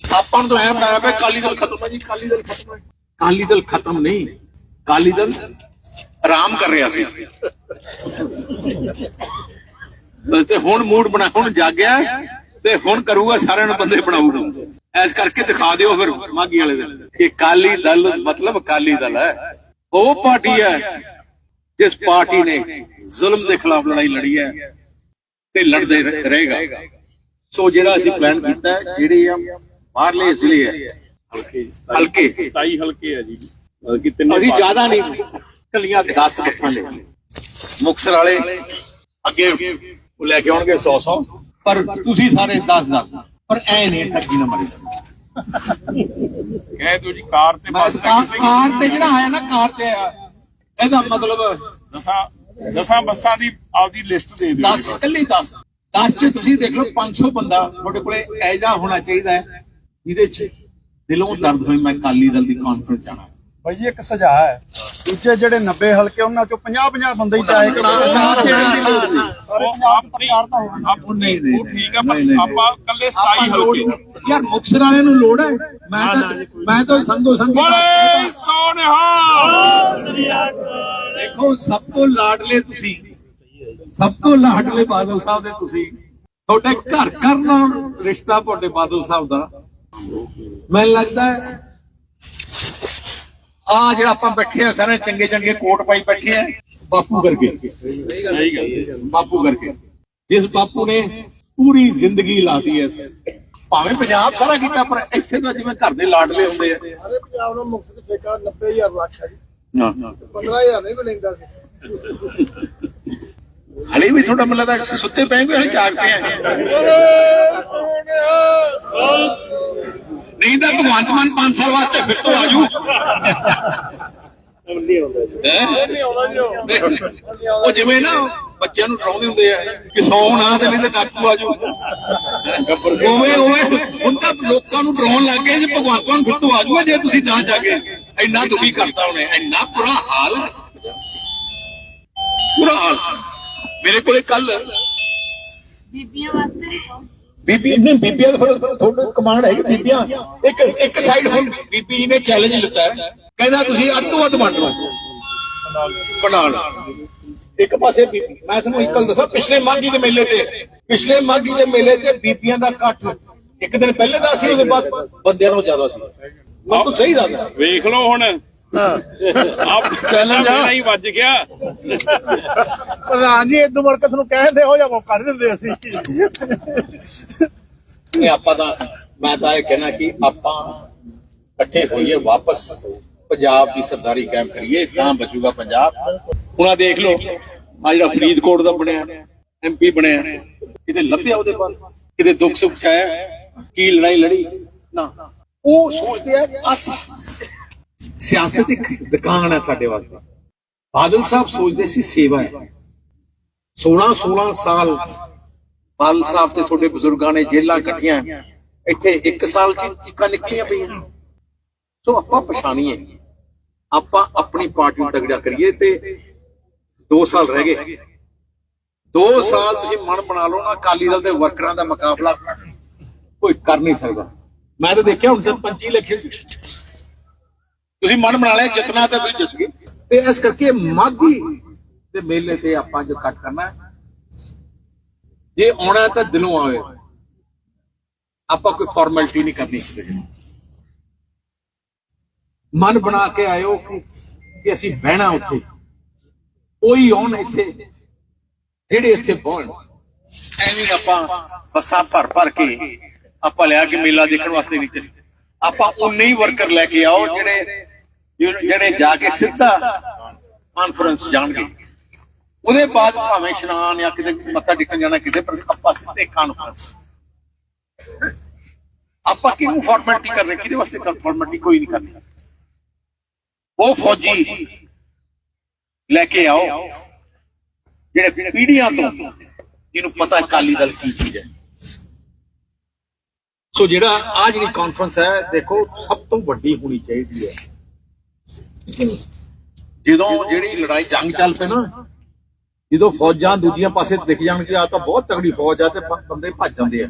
ਆਪਾਂ ਨੂੰ ਤਾਂ ਐਂ ਬਣਾਇਆ ਪਿਆ, ਕਾਲੀ ਦਲ ਖਤਮ ਹੈ ਜੀ, ਕਾਲੀ ਦਲ ਖਤਮ ਹੈ। ਕਾਲੀ ਦਲ ਖਤਮ ਨਹੀਂ, ਕਾਲੀ ਦਲ ਆਰਾਮ ਕਰ ਰਿਹਾ ਸੀ। ਤੇ ਹੁਣ ਮੂਡ ਬਣਾ, ਹੁਣ ਜਾਗਿਆ ਤੇ ਹੁਣ ਕਰੂਗਾ, ਸਾਰਿਆਂ ਨੂੰ ਬੰਦੇ ਬਣਾਊਗਾ। ਐਸ ਕਰਕੇ ਦਿਖਾ ਦਿਓ ਫਿਰ ਮਾਗੀ ਵਾਲੇ ਦਿਨ ਕਿ ਕਾਲੀ ਦਲ ਮਤਲਬ ਕਾਲੀ ਦਲ ਹੈ। ਉਹ ਪਾਰਟੀ ਹੈ ਜਿਸ ਪਾਰਟੀ ਨੇ ਜ਼ੁਲਮ ਦੇ ਖਿਲਾਫ ਲੜਾਈ ਲੜੀ ਹੈ ਤੇ ਲੜਦੇ ਰਹੇਗਾ। ਸੋ ਜਿਹੜਾ ਅਸੀਂ ਪਲਾਨ ਕੀਤਾ ਜਿਹੜੇ ਆ ਬਾਹਰਲੇ ਜ਼ਿਲ੍ਹੇ ਹੈ ਹਲਕੇ 27 ਹਲਕੇ। ਆ ਜੀ। ਮਤਲਬ ਕਿ ਤਿੰਨੇ ਅਸੀਂ ਜ਼ਿਆਦਾ ਨਹੀਂ ਕੱਲੀਆਂ 10 ਬੱਸਾਂ ਲੈ ਮੁਕਸਰ ਵਾਲੇ ਅੱਗੇ ਉਹ ਲੈ ਕੇ ਆਉਣਗੇ 100 100 ਪਰ ਤੁਸੀਂ ਸਾਰੇ 10 10 ਪਰ ਐ ਨਹੀਂ ਠੱਗੀ ਨਾ ਮਾਰੀ। ਕਹਿ ਦਿਓ ਜੀ ਕਾਰ ਤੇ ਬੱਸ ਕਾਰ ਤੇ ਜਿਹੜਾ ਆਇਆ ਨਾ ਕਾਰ ਤੇ ਆਇਆ। ਇਹਦਾ ਮਤਲਬ ਦਸਾਂ ਦਸਾਂ ਬੱਸਾਂ ਦੀ ਆਪਦੀ ਲਿਸਟ ਦੇ ਦਿਓ 10 ਇਕੱਲੀ 10 10 ਚ ਤੁਸੀਂ ਦੇਖ ਲਓ 500 ਬੰਦਾ ਤੁਹਾਡੇ ਕੋਲੇ ਐਜਾ ਹੋਣਾ ਚਾਹੀਦਾ ਹੈ। ਜਿਹਦੇ ਚ ਦਿਲੋਂ ਦਰਦ ਹੋਏ ਮੈਂ ਕਾਲੀ ਦਲ ਦੀ ਕਾਨਫਰੰਸ ਜਾਣਾ। ਭਾਈ ਇੱਕ ਸੁਝਾਅ ਹੈ। ਦੂਜੇ ਜਿਹੜੇ 90 ਹਲਕੇ ਉਹਨਾਂ ਚੋਂ 50 50 ਬੰਦੇ ਹੀ ਚਾਹੇ ਕਿ ਸਾਰੇ ਪੰਜਾਬ ਪ੍ਰਚਾਰ ਤਾਂ ਹੋਣਾ। ਨਹੀਂ, ਨਹੀਂ, ਉਹ ਠੀਕ ਆ ਪਰ ਆਪਾਂ ਕੱਲੇ 27 ਆਪਾਂ ਲੋੜ ਹਲਕੇ ਯਾਰ ਮੁਕਸਰ ਵਾਲਿਆਂ ਨੂੰ ਲੋੜ ਹੈ। ਮੈਂ ਤਾਂ ਮੈਂ ਤਾਂ ਸੰਗੋ ਸੰਗੀ ਬੋਲੇ ਸੋਨਿਹਾ ਦੇਖੋ ਸਭ ਤੋਂ ਲਾਡਲੇ ਤੁਸੀਂ। ਸਭ ਤੋਂ ਲਾਡਲੇ ਬਾਦਲ ਸਾਹਿਬ ਦੇ ਤੁਸੀਂ। ਤੁਹਾਡੇ ਘਰ ਘਰ ਨਾਲ ਰਿਸ਼ਤਾ ਤੁਹਾਡੇ ਬਾਦਲ ਸਾਹਿਬ ਦਾ। ਮੈਨੂੰ ਲੱਗਦਾ ਆ ਜਿਹੜਾ ਆਪਾਂ ਬੈਠੇ ਆ ਸਾਰੇ ਚੰਗੇ ਚੰਗੇ ਕੋਟ ਪਾਈ ਬੈਠੇ ਆ ਬਾਪੂ ਕਰਕੇ ਸਹੀ ਗੱਲ। ਬਾਪੂ ਕਰਕੇ ਜਿਸ ਬਾਪੂ ਨੇ ਪੂਰੀ ਜ਼ਿੰਦਗੀ ਲਾਤੀ ਐ ਭਾਵੇਂ ਪੰਜਾਬ ਸਾਰਾ ਕੀਤਾ ਪਰ ਇੱਥੇ ਤਾਂ ਜਿਵੇਂ ਘਰ ਦੇ ਲਾਡਲੇ ਹੁੰਦੇ ਆ। ਸਾਰੇ ਪੰਜਾਬ ਨੂੰ ਮੁਕਤ ਠੇਕਾ 90000 ਲੱਖ ਹੈ ਜੀ। ਹਾਂ। 15000 ਨਹੀਂ ਕੋਈ ਲੈਂਦਾ ਸੀ। ਹਲੇ ਵੀ ਤੁਹਾਡਾ ਮਤਲਬ ਹੈ ਸੁੱਤੇ ਪਏ ਹੋ ਹਲੇ ਜਾਗ ਪਏ ਨਹੀਂ ਤਾਂ ਭਗਵੰਤ ਮਾਨ 5 ਸਾਲ ਵਾਸਤੇ ਫਿਰ ਤੋਂ ਆਜੂ। ਉਹ ਜਿਵੇਂ ਨਾ ਬੱਚਿਆਂ ਨੂੰ ਡਰਾਉਂਦੇ ਹੁੰਦੇ ਆ ਕਿ ਸੌ ਨਾ ਤੇ ਨਹੀਂ ਤੇ ਡਾਕੂ ਆਜੂ। ਉਵੇਂ ਉਵੇਂ ਹੁਣ ਤਾਂ ਲੋਕਾਂ ਨੂੰ ਡਰਾਉਣ ਲੱਗ ਗਏ ਜੇ ਭਗਵੰਤ ਮਾਨ ਫਿਰ ਤੋਂ ਆਜੂਗਾ ਜੇ ਤੁਸੀਂ ਨਾ ਜਾਗੇ। ਇੰਨਾ ਦੁਖੀ ਕਰਤਾ ਉਹਨੇ, ਇੰਨਾ ਬੁਰਾ ਹਾਲ। ਬੁਰਾ ਹਾਲ। ਮੇਰੇ ਕੋਲੇ ਕੱਲ ਬੀਬੀਆਂ ਵਾਸਤੇ ਵੀ ਕਹੋ ਬੀਬੀ ਨੇ ਬੀਬੀਆਂ ਦਾ ਤੁਹਾਡੇ ਕਮਾਂਡ ਹੈ ਕਿ ਬੀਬੀਆਂ। ਇੱਕ ਇੱਕ ਸਾਈਡ ਹੁਣ ਬੀਬੀ ਨੇ ਚੈਲੰਜ ਲਿੱਤਾ ਹੈ। ਕਹਿੰਦਾ ਤੁਸੀਂ ਅੱਧ ਤੋਂ ਵੱਧ ਵੰਡ ਲਓ। ਪਨਾਲ ਇੱਕ ਪਾਸੇ ਬੀਬੀ ਮੈਂ ਤੁਹਾਨੂੰ ਇੱਕ ਗੱਲ ਦੱਸਾਂ ਪਿਛਲੇ ਮਾਘੀ ਦੇ ਮੇਲੇ ਤੇ ਪਿਛਲੇ ਮਾਘੀ ਦੇ ਮੇਲੇ ਤੇ ਬੀਬੀਆਂ ਦਾ ਇਕੱਠ ਇੱਕ ਦਿਨ ਪਹਿਲੇ ਦਾ ਸੀ ਉਹਦੇ ਬਾਅਦ ਬੰਦਿਆਂ ਨਾਲੋਂ ਜ਼ਿਆਦਾ ਸੀ। ਮੈਂ ਤੁਹਾਨੂੰ ਸਹੀ ਦੱਸਦਾ। ਵੇਖ ਲਓ ਹੁਣ। ਆਪ ਚੈਲੰਜ ਆ। ਮੇਰਾ ਹੀ ਵੱਜ ਗਿਆ। ਪ੍ਰਧਾਨ ਜੀ ਇਦੋਂ ਮੁੜ ਕੇ ਤੁਹਾਨੂੰ ਕਹਿੰਦੇ ਹੋ ਜਾਂ ਮੌਕਾ ਨਹੀਂ ਦਿੰਦੇ ਅਸੀਂ? ਇਹ ਆਪਾਂ ਤਾਂ ਮੈਂ ਤਾਂ ਇਹ ਕਹਿਣਾ ਕਿ ਆਪਾਂ ਇਕੱਠੇ ਹੋਈਏ ਵਾਪਸ ਪੰਜਾਬ ਦੀ ਸਰਦਾਰੀ ਕਾਇਮ ਕਰੀਏ ਤਾਂ ਬਚੂਗਾ ਪੰਜਾਬ। ਹੁਣ ਆ ਦੇਖ ਲਓ ਆ ਜਿਹੜਾ ਫਰੀਦਕੋਟ ਦਾ ਬਣਿਆ ਐਮਪੀ ਬਣਿਆ ਕਿਤੇ ਲੱਭਿਆ ਉਹਦੇ ਬਾਅਦ ਕਿਤੇ ਦੁੱਖ ਸੁੱਖ ਆਇਆ ਕੀ ਲੜਾਈ ਲੜੀ? ਨਾ। ਉਹ ਸੋਚਦੇ ਆ ਆ ਸਿਆਸਤ ਇੱਕ ਦੁਕਾਨ ਹੈ ਸਾਡੇ ਵਾਸਤੇ। ਬਾਦਲ ਸਾਹਿਬ ਸੋਚਦੇ ਸੀ ਸੇਵਾ ਹੈ। 16 16 ਸਾਲ ਬਾਦਲ ਸਾਹਿਬ ਤੇ ਤੁਹਾਡੇ ਬਜ਼ੁਰਗਾਂ ਨੇ ਜੇਲਾਂ ਕੱਟੀਆਂ ਇੱਥੇ ਇੱਕ ਸਾਲ ਚ ਚੀਕਾਂ ਨਿਕਲੀਆਂ ਪਈਆਂ। ਸੋ ਆਪਾਂ ਪਛਾਣੀਏ। ਆਪਾਂ ਆਪਣੀ ਪਾਰਟੀ ਨੂੰ ਤਗੜਾ ਕਰੀਏ ਤੇ 2 ਸਾਲ ਰਹਿ ਗਏ। 2 ਸਾਲ ਤੁਸੀਂ ਮਨ ਬਣਾ ਲਓ ਨਾ, ਅਕਾਲੀ ਦਲ ਦੇ ਵਰਕਰਾਂ ਦਾ ਮੁਕਾਬਲਾ। ਕੋਈ ਕਰ ਨਹੀਂ ਸਕਦਾ। ਮੈਂ ਤਾਂ ਦੇਖਿਆ ਹੁਣ ਸਰਪੰਚੀ ਇਲੈਕਸ਼ਨ ਤੁਸੀਂ ਮਨ ਬਣਾ ਲਿਆ, ਜਿੱਤਣਾ ਤਾਂ ਤੁਸੀਂ ਜਿੱਤ ਗਏ ਤੇ ਇਸ ਕਰਕੇ ਮਾਗੀ ਦੇ ਮੇਲੇ ਤੇ ਆਪਾਂ ਜੋ ਕੱਟ ਕਰਨਾ ਜੇ ਆਉਣਾ ਤਾਂ ਦਿਲੋਂ ਆਵੇ ਆਪਾਂ ਕੋਈ ਫਾਰਮੈਲਿਟੀ ਨਹੀਂ ਕਰਨੀ ਕਿਸੇ ਮਨ ਬਣਾ ਕੇ ਆਇਓ ਕਿ ਅਸੀਂ ਬਹਿਣਾ ਉੱਥੇ। ਕੋਈ ਆਉਣ ਇੱਥੇ, ਜਿਹੜੇ ਇੱਥੇ ਪਹੁੰਚਣ ਐਵੇਂ ਆਪਾਂ ਬੱਸਾਂ ਭਰ ਭਰ ਕੇ ਆਪਾਂ ਲਿਆ ਕੇ ਮੇਲਾ ਦੇਖਣ ਵਾਸਤੇ ਨਹੀਂ ਆਪਾਂ ਉਨੇ ਹੀ ਵਰਕਰ ਲੈ ਕੇ ਆਓ ਜਿਹੜੇ ਜਿਹੜੇ ਜਾ ਕੇ ਸਿੱਧਾ ਕਾਨਫਰੰਸ ਜਾਣਗੇ। ਉਹਦੇ ਬਾਅਦ ਭਾਵੇਂ ਇਸ਼ਨਾਨ ਜਾਂ ਕਿਤੇ ਮੱਥਾ ਟੇਕਣ ਜਾਣਾ, ਕਿਤੇ, ਪਰ ਆਪਾਂ ਸਿੱਧੇ ਕਾਨਫਰੰਸ ਆਪਾਂ ਕਿਹਨੂੰ ਫਾਰਮੈਲਿਟੀ ਕਰਨੀ, ਕਿਹਦੇ ਵਾਸਤੇ ਕਰ ਫਾਰਮੈਲਿਟੀ ਕੋਈ ਨਹੀਂ ਕਰਨੀ। ਉਹ ਫੌਜੀ ਲੈ ਕੇ ਆਓ, ਜਿਹੜੇ ਪੀੜ੍ਹੀਆਂ ਤੋਂ, ਜਿਹਨੂੰ ਪਤਾ ਹੈ ਕਾਲੀ ਦਲ ਕੀ ਚੀਜ਼ ਹੈ। ਸੋ ਜਿਹੜਾ ਆ ਜਿਹੜੀ ਕਾਨਫਰੰਸ ਹੈ, ਦੇਖੋ, ਸਭ ਤੋਂ ਵੱਡੀ ਹੋਣੀ ਚਾਹੀਦੀ ਹੈ। ਜਦੋਂ ਜਿਹੜੀ ਲੜਾਈ ਜੰਗ ਚੱਲ ਪਏ ਨਾ ਜਦੋਂ ਫੌਜਾਂ ਦੂਜੀਆਂ ਪਾਸੇ ਦਿਖ ਜਾਣ ਕਿ ਆ ਤਾਂ ਬਹੁਤ ਤਗੜੀ ਫੌਜ ਆ ਤੇ ਬੰਦੇ ਭੱਜ ਜਾਂਦੇ ਆ।